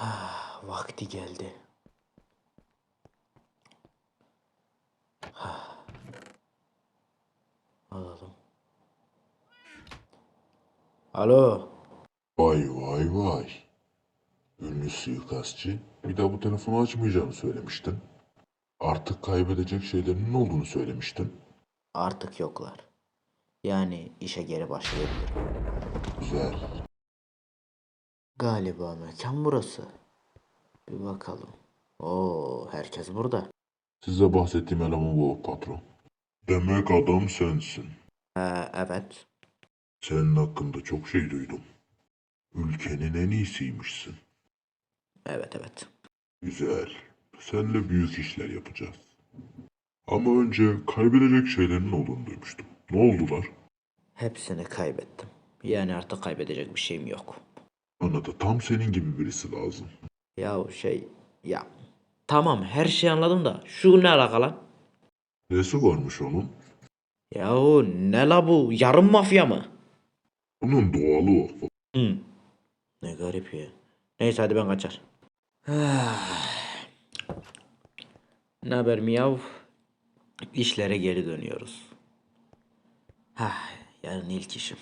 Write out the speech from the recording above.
Ah, vakti geldi. Ah. Alalım. Alo. Vay vay vay. Ünlü suikastçı bir daha bu telefonu açmayacağını söylemiştin. Artık kaybedecek şeylerinin olduğunu söylemiştin. Artık yoklar. Yani işe geri başlayabilirim. Güzel. Galiba mekan burası. Bir bakalım. Oo, herkes burada. Size bahsettiğim eleman bu patron. Demek adam sensin. Ee, evet. Senin hakkında çok şey duydum. Ülkenin en iyisiymişsin. Evet evet. Güzel. Seninle büyük işler yapacağız. Ama önce kaybedecek şeylerin olduğunu duymuştum. Ne oldular? Hepsini kaybettim. Yani artık kaybedecek bir şeyim yok. Bana da tam senin gibi birisi lazım. Ya şey ya tamam her şeyi anladım da şu ne alaka lan? Nesi varmış onun? Yahu ne la bu yarım mafya mı? Onun doğalı o. Hı. Ne garip ya. Neyse hadi ben kaçar. ne haber miyav? İşlere geri dönüyoruz. Hah, yarın ilk işim.